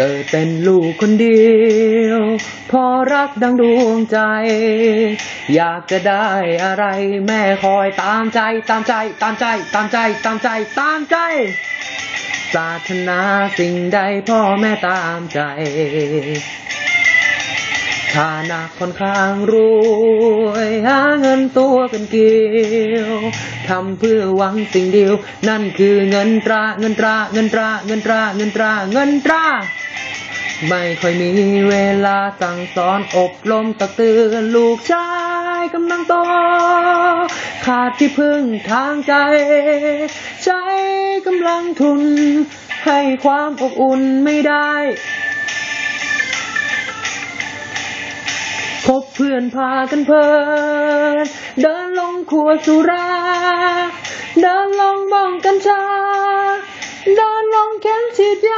เกิดเป็นลูกคนเดียว พอรักดังดวงใจ อยากจะได้อะไร แม่คอยตามใจตามใจตามใจตามใจตามใจตามใจปรารถนาสิ่งใดพ่อแม่ตามใจ ฐานะค่อนข้างรวยหาเงินตัวเป็นเกลียวทำเพื่อหวังสิ่งเดียว นั่นคือเงินตราเงินตราเงินตราเงินตราเงินตราเงินตราไม่ค่อยมีเวลาสั่งสอนอบรมตักเตือนลูกชายกำลังโตขาดที่พึ่งทางใจ ใช้กำลังทุน ให้ความอบอุ่นไม่ได้ พบเพื่อนพากันเพลิน เดินลงขัวสุรา เดินลงบ้องกัญชา เดินลงเข็มฉีดยา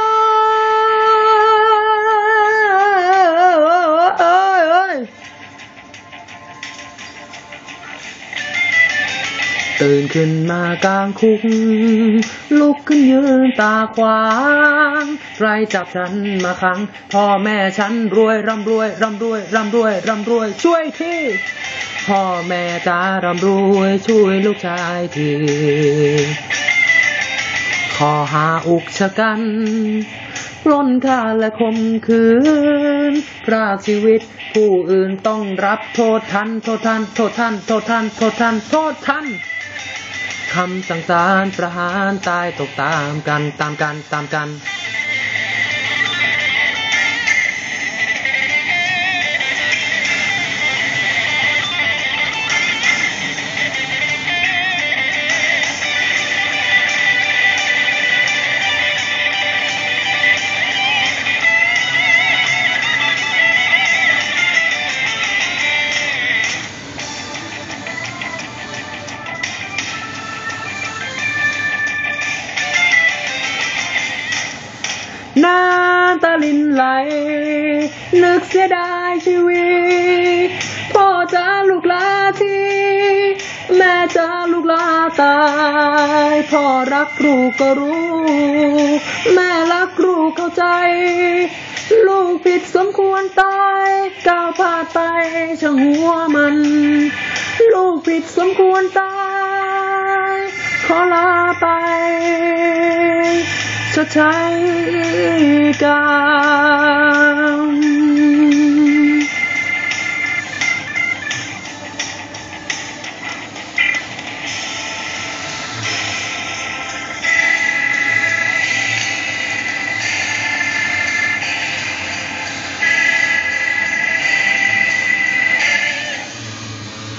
ตื่นขึ้นมากลางคุก ลุกขึ้นยืนตาขวาง ใครจับฉันมาขัง พ่อแม่ฉันรวยร่ำรวยร่ำรวยร่ำรวยร่ำรวยช่วยทีพ่อแม่ตาร่ำรวยช่วยลูกชายทีขอหาอุกชะกัน ปล้นฆ่าและข่มขืนพระชีวิต ผู้อื่นต้องรับโทษทัน โทษทัน โทษทัน โทษทัน โทษทัน โทษทันคำสั่งสารประหารตายตกตามกันตามกันตามกัน น้ำตาลินไหล นึกเสียดายชีวิต พ่อจะลูกลาทีแม่จะลูกลาตาย พ่อรักลูกก็รู้ แม่รักลูกเข้าใจ ลูกผิดสมควรตายก้าวพลาดไปช่างหัวมัน ลูกผิดสมควรตาย ขอลาไป สถานการ